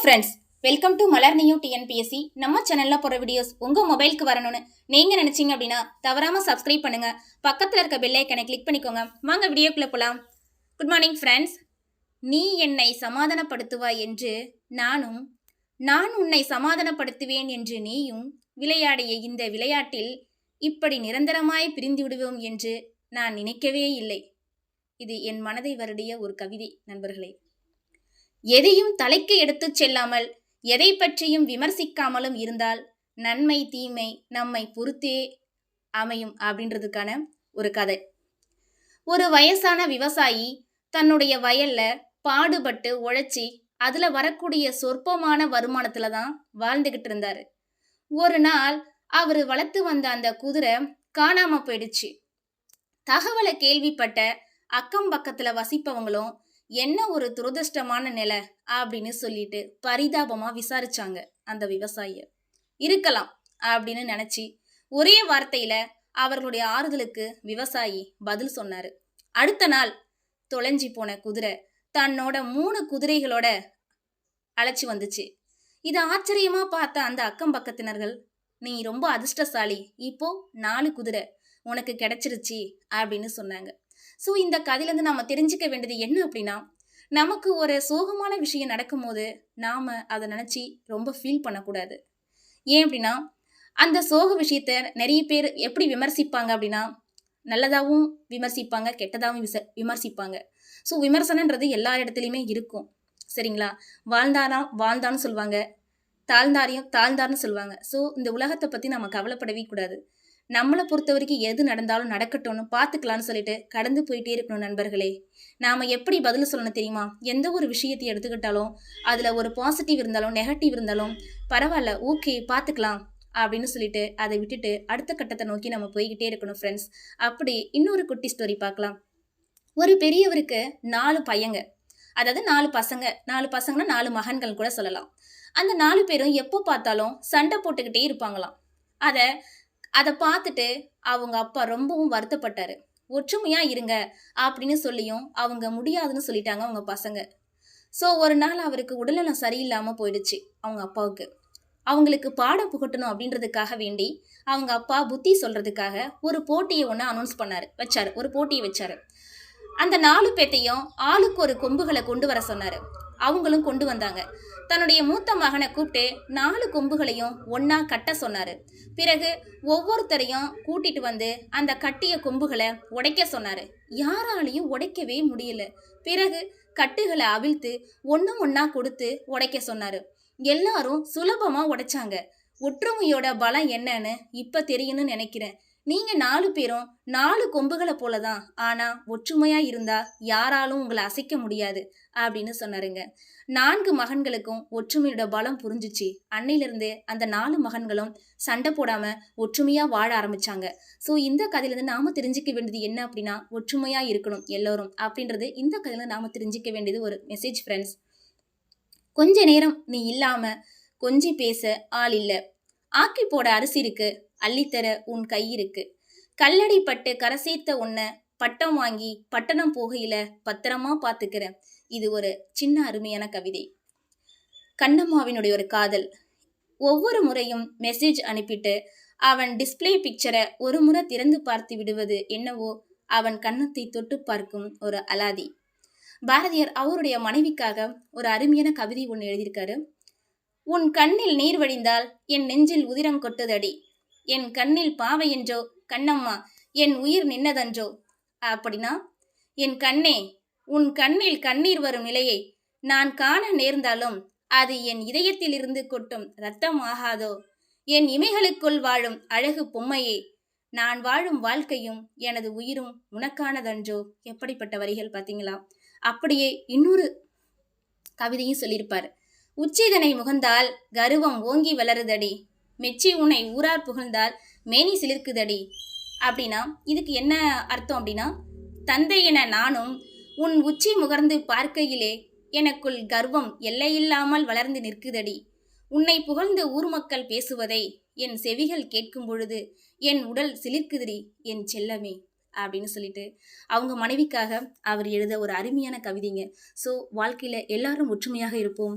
Friends welcome to Malar new TNPSC நம்ம சேனலில் போகிற வீடியோஸ் உங்கள் மொபைலுக்கு வரணும்னு நீங்கள் நினச்சிங்க அப்படின்னா தவறாமல் சப்ஸ்கிரைப் பண்ணுங்க. பக்கத்தில் இருக்க பெல்லைக்கனை கிளிக் பண்ணிக்கோங்க. வாங்க வீடியோக்குள்ளே போகலாம் குட் மார்னிங் ஃப்ரெண்ட்ஸ் நீ என்னை சமாதானப்படுத்துவாய் என்று நானும் நான் உன்னை சமாதானப்படுத்துவேன் என்று நீயும் விளையாடிய இந்த விளையாட்டில் இப்படி நிரந்தரமாய் பிரிந்து விடுவோம் என்று நான் நினைக்கவே இல்லை. இது என் மனதை வருடைய ஒரு கவிதை நண்பர்களே. எதையும் தலைக்கு எடுத்துச் செல்லாமல் எதை பற்றியும் விமர்சிக்காமலும் இருந்தால் நன்மை தீமை நம்மை பொறுத்தே அமையும் அப்படின்றதுக்கான ஒரு கதை. ஒரு வயசான விவசாயி தன்னுடைய வயல்ல பாடுபட்டு உழைச்சி அதுல வரக்கூடிய சொற்பமான வருமானத்துல தான் வாழ்ந்துகிட்டு இருந்தாரு. ஒரு நாள் அவர் வளர்த்து வந்த அந்த குதிரை காணாம போயிடுச்சு. தகவலை கேள்விப்பட்ட அக்கம் பக்கத்துல வசிப்பவங்களும் என்ன ஒரு துரதிருஷ்டமான நிலை? அப்படின்னு சொல்லிட்டு பரிதாபமா விசாரிச்சாங்க அந்த விவசாயிய இருக்கலாம் அப்படின்னு நினைச்சு ஒரே வார்த்தையில அவர்களுடைய ஆறுதலுக்கு விவசாயி பதில் சொன்னாரு. அடுத்த நாள் தொலைஞ்சி போன குதிரை தன்னோட மூணு குதிரைகளோட அழைச்சி வந்துச்சு. இது ஆச்சரியமா பார்த்த அந்த அக்கம் பக்கத்தினர்கள் நீ ரொம்ப அதிர்ஷ்டசாலி. இப்போ நாலு குதிரை உனக்கு கிடைச்சிருச்சு அப்படின்னு சொன்னாங்க. ஸோ இந்த கதையிலேருந்து நம்ம தெரிஞ்சுக்க வேண்டியது என்ன அப்படின்னா நமக்கு ஒரு சோகமான விஷயம் நடக்கும்போது நாம் அதை நினச்சி ரொம்ப ஃபீல் பண்ணக்கூடாது. ஏன் அப்படின்னா அந்த சோக விஷயத்த நிறைய பேர் எப்படி விமர்சிப்பாங்க அப்படின்னா நல்லதாகவும் விமர்சிப்பாங்க கெட்டதாகவும் விச விமர்சிப்பாங்க. ஸோ விமர்சனன்றது எல்லா இடத்துலையுமே இருக்கும். சரிங்களா? வாழ்ந்தாரா வாழ்ந்தான்னு சொல்லுவாங்க தாழ்ந்தாரையும் தாழ்ந்தார்னு சொல்லுவாங்க ஸோ இந்த உலகத்தை பற்றி நம்ம கவலைப்படவே கூடாது. நம்மளை பொறுத்த வரைக்கும் எது நடந்தாலும் நடக்கட்டும்னு பார்த்துக்கலாம்னு சொல்லிட்டு கடந்து போயிட்டே இருக்கணும் நண்பர்களே. நாம் எப்படி பதில் சொல்லணும் தெரியுமா? எந்த ஒரு விஷயத்தை எடுத்துக்கிட்டாலும் அதில் ஒரு பாசிட்டிவ் இருந்தாலும் நெகட்டிவ் இருந்தாலும் பரவாயில்ல ஓகே பார்த்துக்கலாம் அப்படின்னு சொல்லிட்டு அதை விட்டுட்டு அடுத்த கட்டத்தை நோக்கி நம்ம போய்கிட்டே இருக்கணும் ஃப்ரெண்ட்ஸ் அப்படி இன்னொரு குட்டி ஸ்டோரி பார்க்கலாம். ஒரு பெரியவருக்கு நாலு பையங்க. அதாவது நாலு பசங்க. நாலு பசங்கன்னா நாலு மகன்கள் கூட சொல்லலாம். அந்த நாலு பேரும் எப்போ பார்த்தாலும் சண்டை போட்டுக்கிட்டே இருப்பாங்களாம். அதை அதை பார்த்துட்டு அவங்க அப்பா ரொம்பவும் வருத்தப்பட்டாரு. ஒற்றுமையா இருங்க அப்படின்னு சொல்லியும் அவங்க முடியாதுன்னு சொல்லிட்டாங்க அவங்க பசங்க. ஸோ ஒரு நாள் அவருக்கு உடல்நலம் சரியில்லாமல் போயிடுச்சு அவங்க அப்பாவுக்கு. அவங்களுக்கு பாடம் புகட்டணும் அப்படின்றதுக்காக வேண்டி அவங்க அப்பா புத்தி சொல்கிறதுக்காக ஒரு போட்டியை ஒன்று அனௌன்ஸ் பண்ணாரு. வச்சார் ஒரு போட்டியை வச்சார். அந்த நாலு பேத்தையும் ஆளுக்கு ஒரு கொம்புகளை கொண்டு வர சொன்னார். அவங்களும் கொண்டு வந்தாங்க. தன்னுடைய மூத்த மகனை கூப்பிட்டு நாலு கொம்புகளையும் ஒன்னா கட்ட சொன்னாரு. பிறகு ஒவ்வொருத்தரையும் கூட்டிட்டு வந்து அந்த கட்டிய கொம்புகளை உடைக்க சொன்னாரு. யாராலையும் உடைக்கவே முடியல. பிறகு கட்டுகளை அவிழ்த்து ஒன்று ஒன்றா கொடுத்து உடைக்க சொன்னார். எல்லாரும் சுலபமாக உடைச்சாங்க. ஒற்றுமையோட பலம் என்னன்னு இப்போ தெரியும்னு நினைக்கிறேன். நீங்க நாலு பேரும் நாலு கொம்புகளை போலதான். ஆனா ஒற்றுமையா இருந்தா யாராலும் உங்களை அசைக்க முடியாது அப்படின்னு சொன்னாருங்க. நான்கு மகன்களுக்கும் ஒற்றுமையோட பலம் புரிஞ்சிச்சு. அன்னையிலிருந்து அந்த நாலு மகன்களும் சண்டை போடாம ஒற்றுமையா வாழ ஆரம்பிச்சாங்க. ஸோ இந்த கதையிலேருந்து நாம தெரிஞ்சுக்க வேண்டியது என்ன அப்படின்னா ஒற்றுமையா இருக்கணும் எல்லோரும் அப்படின்றது இந்த கதையில நாம தெரிஞ்சுக்க வேண்டியது ஒரு மெசேஜ் ஃப்ரெண்ட்ஸ் கொஞ்ச நேரம் நீ இல்லாம கொஞ்சி பேச ஆள் இல்லை. ஆக்கி போட அரிசி இருக்கு அள்ளித்தர உன் கை இருக்கு. கல்லடி பட்டு கரசேத்த உன்ன பட்டம் வாங்கி பட்டணம் போகையில பத்திரமா பாத்துக்கிறேன். இது ஒரு சின்ன அருமையான கவிதை. கண்ணம்மாவினுடைய ஒரு காதல். ஒவ்வொரு முறையும் மெசேஜ் அனுப்பிட்டு அவன் டிஸ்பிளே பிக்சரை ஒரு முறை திறந்து பார்த்து விடுவது என்னவோ அவன் கன்னத்தை தொட்டு பார்க்கும் ஒரு அலாதி. பாரதியார் அவருடைய மனைவிக்காக ஒரு அருமையான கவிதை ஒன்று எழுதியிருக்காரு. உன் கண்ணில் நீர் வழிந்தால் என் நெஞ்சில் உதிரம் கொட்டுதடி. என் கண்ணில் பாவை என்றோ கண்ணம்மா என் உயிர் நின்னதன்றோ? அப்படின்னா என் கண்ணே உன் கண்ணில் கண்ணீர் வரும் நிலையை நான் காண நேர்ந்தாலும் அது என் இதயத்திலிருந்து கொட்டும் ரத்தம் ஆகாதோ? என் இமைகளுக்குள் வாழும் அழகு பொம்மையே நான் வாழும் வாழ்க்கையும் எனது உயிரும் உனக்கானதன்றோ? எப்படிப்பட்ட வரிகள் பார்த்தீங்களா? அப்படியே இன்னொரு கவிதையும் சொல்லியிருப்பார். உச்சிதனை முகந்தால் கருவம் ஓங்கி வளருதடி. மெச்சி உன்னை ஊரார் புகழ்ந்தால் மேனி சிலிர்க்குதடி. அப்படின்னா இதுக்கு என்ன அர்த்தம் அப்படின்னா தந்தை என நானும் உன் உச்சி முகர்ந்து பார்க்கையிலே எனக்குள் கர்வம் எல்லையில்லாமல் வளர்ந்து நிற்குதடி. உன்னை புகழ்ந்து ஊர் மக்கள் பேசுவதை என் செவிகள் கேட்கும் பொழுது என் உடல் சிலிர்க்குதடி என் செல்லமே அப்படின்னு சொல்லிட்டு அவங்க மனைவிக்காக அவர் எழுத ஒரு அருமையான கவிதைங்க. ஸோ வாழ்க்கையில் எல்லாரும் ஒற்றுமையாக இருப்போம்.